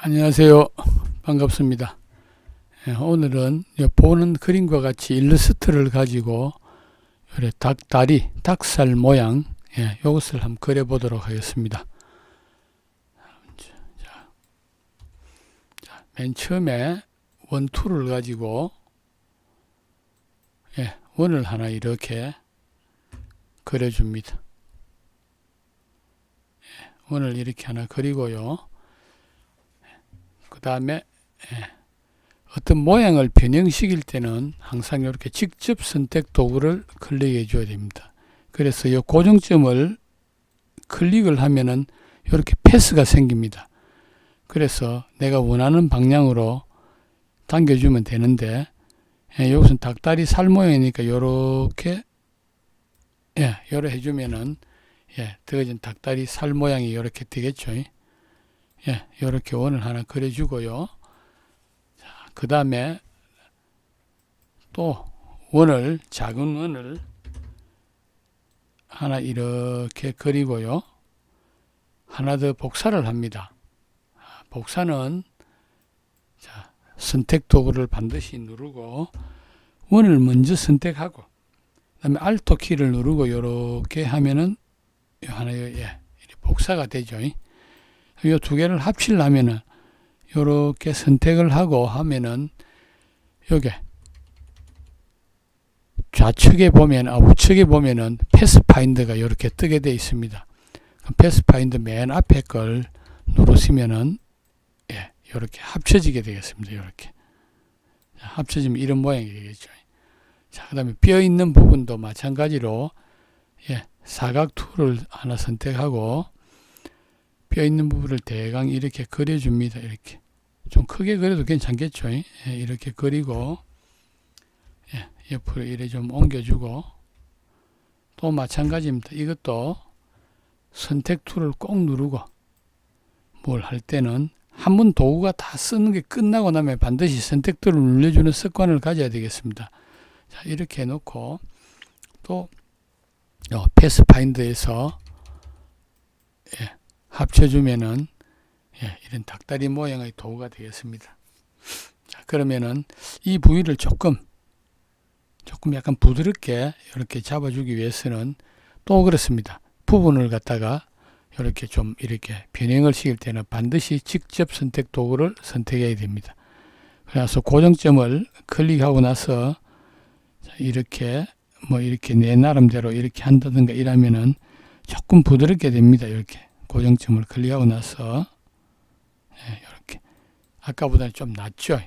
안녕하세요. 반갑습니다. 예, 오늘은 이 보는 그림과 같이 일러스트를 가지고 이렇게 닭다리, 닭살 모양 예, 이것을 한번 그려 보도록 하겠습니다. 자, 자, 맨 처음에 원투를 가지고 예, 원을 하나 이렇게 그려줍니다. 예, 원을 이렇게 하나 그리고요. 그 다음에 어떤 모양을 변형시킬 때는 항상 이렇게 직접 선택 도구를 클릭해 줘야 됩니다. 그래서 이 고정점을 클릭을 하면은 이렇게 패스가 생깁니다. 그래서 내가 원하는 방향으로 당겨주면 되는데 예, 여기서는 닭다리 살 모양이니까 요렇게 예, 요래 해주면은 예, 더워진 닭다리 살 모양이 이렇게 되겠죠. 예, 이렇게 원을 하나 그려주고요. 자, 그 다음에 또 원을 작은 원을 하나 이렇게 그리고요. 하나 더 복사를 합니다. 아, 복사는 자, 선택 도구를 반드시 누르고 원을 먼저 선택하고 그다음에 알토 키를 누르고 이렇게 하면은 하나 예, 복사가 되죠. 이 두 개를 합치려면은 요렇게 선택을 하고 하면은 요게 좌측에 보면 아 우측에 보면은 패스파인더가 이렇게 뜨게 되어 있습니다. 패스파인더 맨 앞에 걸 누르시면은 예, 이렇게 합쳐지게 되겠습니다. 이렇게 합쳐지면 이런 모양이 되겠죠. 자, 그다음에 뼈 있는 부분도 마찬가지로 예, 사각 툴을 하나 선택하고 뼈 있는 부분을 대강 이렇게 그려줍니다. 이렇게 좀 크게 그려도 괜찮겠죠. 예, 이렇게 그리고 예, 옆으로 이래 좀 옮겨주고 또 마찬가지입니다. 이것도 선택 툴을 꼭 누르고 뭘 할 때는 한 번 도구가 다 쓰는 게 끝나고 나면 반드시 선택 툴을 눌러주는 습관을 가져야 되겠습니다. 자, 이렇게 해놓고 또 어, 패스파인더에서 예, 합쳐주면은 예, 이런 닭다리 모양의 도구가 되겠습니다. 자, 그러면은 이 부위를 조금 조금 약간 부드럽게 이렇게 잡아주기 위해서는 또 그렇습니다. 부분을 갖다가 이렇게 좀 이렇게 변형을 시킬 때는 반드시 직접 선택 도구를 선택해야 됩니다. 그래서 고정점을 클릭하고 나서 이렇게 뭐 이렇게 내 나름대로 이렇게 한다든가 이러면은 조금 부드럽게 됩니다. 이렇게 고정점을 클릭하고 나서 예, 이렇게 아까보다는 좀 낫죠.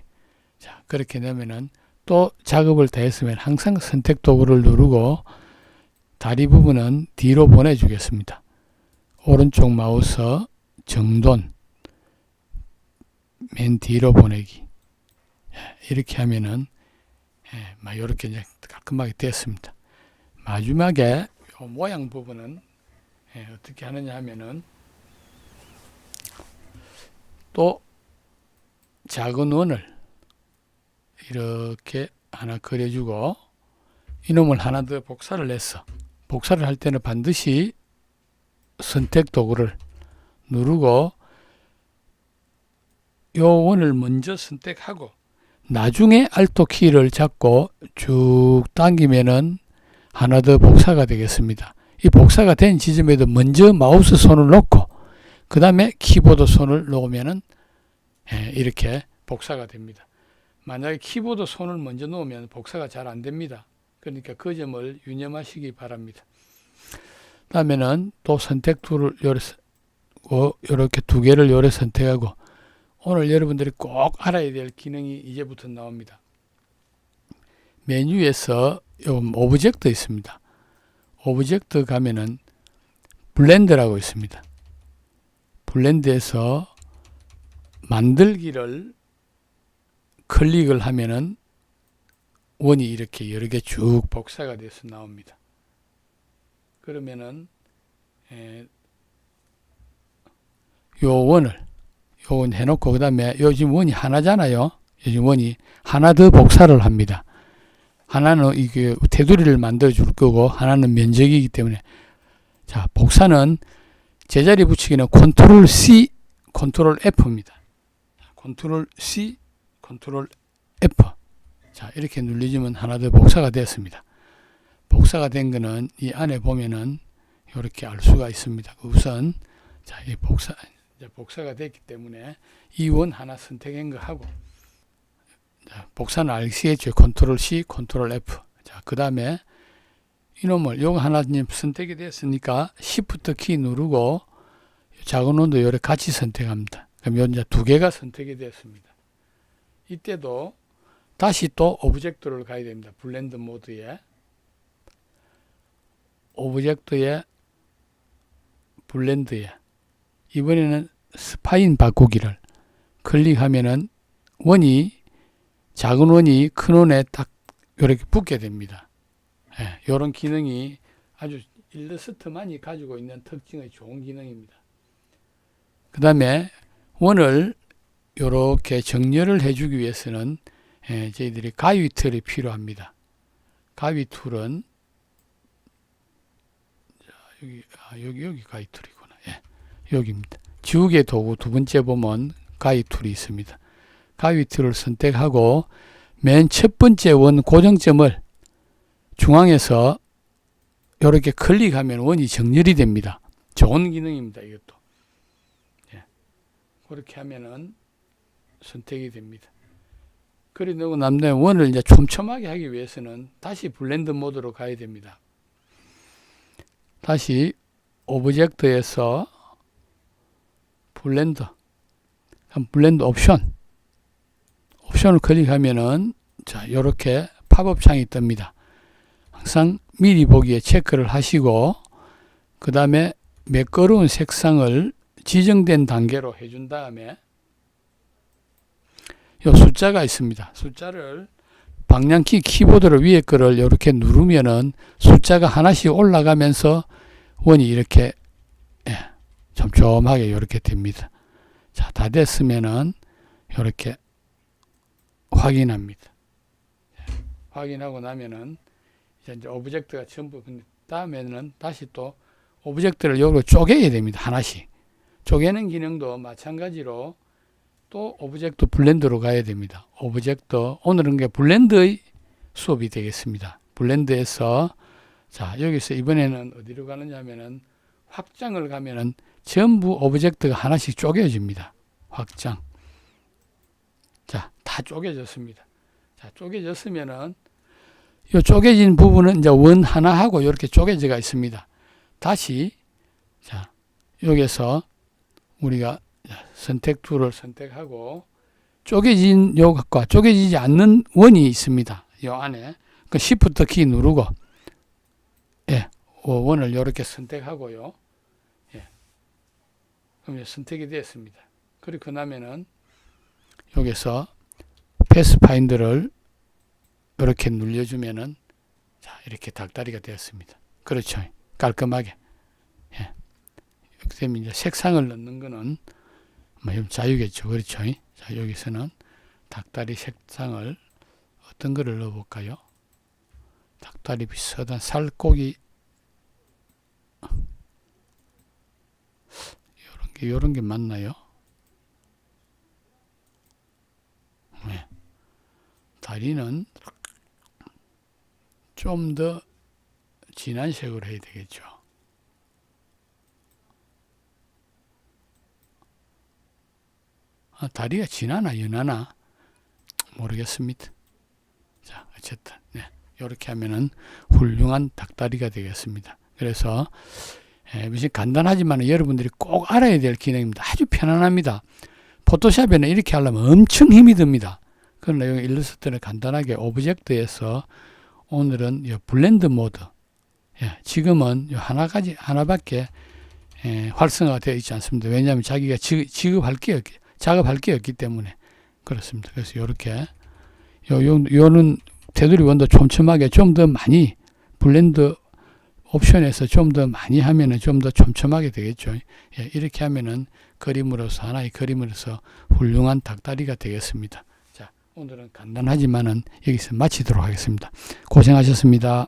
자 그렇게 되면은 또 작업을 다 했으면 항상 선택 도구를 누르고 다리 부분은 뒤로 보내주겠습니다. 오른쪽 마우스 정돈 맨 뒤로 보내기 예, 이렇게 하면은 예, 막 이렇게 이제 깔끔하게 되었습니다. 마지막에 요 모양 부분은 예, 어떻게 하느냐 하면은 또 작은 원을 이렇게 하나 그려주고 이놈을 하나 더 복사를 했어. 복사를 할 때는 반드시 선택 도구를 누르고 요 원을 먼저 선택하고 나중에 알토 키를 잡고 쭉 당기면은 하나 더 복사가 되겠습니다. 이 복사가 된 지점에도 먼저 마우스 손을 놓고 그 다음에 키보드 손을 놓으면은 예, 이렇게 복사가 됩니다. 만약에 키보드 손을 먼저 놓으면 복사가 잘 안 됩니다. 그러니까 그 점을 유념하시기 바랍니다. 다음에는 또 선택 툴을 이렇게 두 개를 요래 선택하고 오늘 여러분들이 꼭 알아야 될 기능이 이제부터 나옵니다. 메뉴에서 오브젝트 있습니다. 오브젝트 가면은 블렌드라고 있습니다. 블렌드에서 만들기를 클릭을 하면은 원이 이렇게 여러 개 쭉 복사가 돼서 나옵니다. 그러면은 에, 요 원을 요원 해놓고 그 다음에 요즘 원이 하나잖아요. 요즘 원이 하나 더 복사를 합니다. 하나는 이게 테두리를 만들어 줄 거고 하나는 면적이기 때문에 자 복사는 제자리 붙이기는 컨트롤 C, 컨트롤 F입니다. 컨트롤 C, 컨트롤 F. 자, 이렇게 눌리지면 하나 더 복사가 됐습니다. 복사가 된 거는 이 안에 보면은 이렇게 알 수가 있습니다. 우선 자, 이 복사 이제 복사가 됐기 때문에 이 원 하나 선택한 거 하고 자, 복사는 아시겠죠? 컨트롤 C, 컨트롤 F. 자, 그다음에 이놈을 요거 하나 이제 선택이 됐으니까 Shift 키 누르고 작은 원도 요래 같이 선택합니다. 그럼 요 이제 두 개가 선택이 됐습니다. 이때도 다시 또 오브젝트를 가야 됩니다. 블렌드 모드에 오브젝트에 블렌드에 이번에는 스파인 바꾸기를 클릭하면은 원이 작은 원이 큰 원에 딱 이렇게 붙게 됩니다. 예, 이런 기능이 아주 일러스트만이 가지고 있는 특징의 좋은 기능입니다. 그 다음에 원을 이렇게 정렬을 해주기 위해서는 예, 저희들이 가위 툴이 필요합니다. 가위 툴은 자, 여기 아, 여기 여기 가위 툴이구나. 예, 여기입니다. 지우개 도구 두 번째 보면 가위 툴이 있습니다. 가위 툴을 선택하고 맨 첫 번째 원 고정점을 중앙에서 이렇게 클릭하면 원이 정렬이 됩니다. 좋은 기능입니다. 이것도. 예. 그렇게 하면은 선택이 됩니다. 그리 넣고 남는 원을 이제 촘촘하게 하기 위해서는 다시 블렌드 모드로 가야 됩니다. 다시 오브젝트에서 블렌드, 블렌드 옵션, 옵션을 클릭하면은 자 이렇게 팝업 창이 뜹니다. 항상 미리 보기에 체크를 하시고 그 다음에 매끄러운 색상을 지정된 단계로 해준 다음에 요 숫자가 있습니다. 숫자를 방향키 키보드를 위에 거를 이렇게 누르면은 숫자가 하나씩 올라가면서 원이 이렇게 예, 촘촘하게 이렇게 됩니다. 자, 다 됐으면은 이렇게 확인합니다. 예, 확인하고 나면은 이제 오브젝트가 전부 다음에는 다시 또 오브젝트를 여기로 쪼개야 됩니다. 하나씩. 쪼개는 기능도 마찬가지로 또 오브젝트 블렌드로 가야 됩니다. 오브젝트 오늘은 게 블렌드의 수업이 되겠습니다. 블렌드에서 자 여기서 이번에는 어디로 가느냐면은 확장을 가면은 전부 오브젝트가 하나씩 쪼개집니다. 확장. 자, 다 쪼개졌습니다. 자, 쪼개졌으면은 이 쪼개진 부분은 이제 원 하나하고 이렇게 쪼개져가 있습니다. 다시 자, 여기서 우리가 선택 툴을 선택하고 쪼개진 요것과 쪼개지지 않는 원이 있습니다. 요 안에 그 Shift 키 누르고 예, 원을 이렇게 선택하고요. 예. 그럼 선택이 되었습니다. 그리고 나면은 여기서 패스파인더를 이렇게 눌려주면은 자 이렇게 닭다리가 되었습니다. 그렇죠. 깔끔하게. 예. 되면 이제 색상을 넣는 거는 뭐 자유겠죠. 그렇죠. 자 여기서는 닭다리 색상을 어떤 거를 넣어볼까요? 닭다리 비슷한 살코기 이런 게 이런 게 맞나요? 네. 다리는 좀 더 진한 색으로 해야 되겠죠. 아, 다리가 진하나 연하나 모르겠습니다. 자, 어쨌든 네. 이렇게 하면은 훌륭한 닭다리가 되겠습니다. 그래서 에, 무슨 간단하지만 여러분들이 꼭 알아야 될 기능입니다. 아주 편안합니다. 포토샵에는 이렇게 하려면 엄청 힘이 듭니다. 그러나 여기 일러스트는 간단하게 오브젝트에서 오늘은 이 블렌드 모드. 예, 지금은 요 하나까지 하나밖에 예, 활성화가 되어 있지 않습니다. 왜냐하면 자기가 지, 지급할 게 없기, 작업할 게 없기 때문에 그렇습니다. 그래서 이렇게 요, 요, 요는 테두리 원도 촘촘하게 좀 더 많이 블렌드 옵션에서 좀 더 많이 하면은 좀 더 촘촘하게 되겠죠. 예, 이렇게 하면은 그림으로서 하나의 그림으로서 훌륭한 닭다리가 되겠습니다. 자, 오늘은 간단하지만은 여기서 마치도록 하겠습니다. 고생하셨습니다.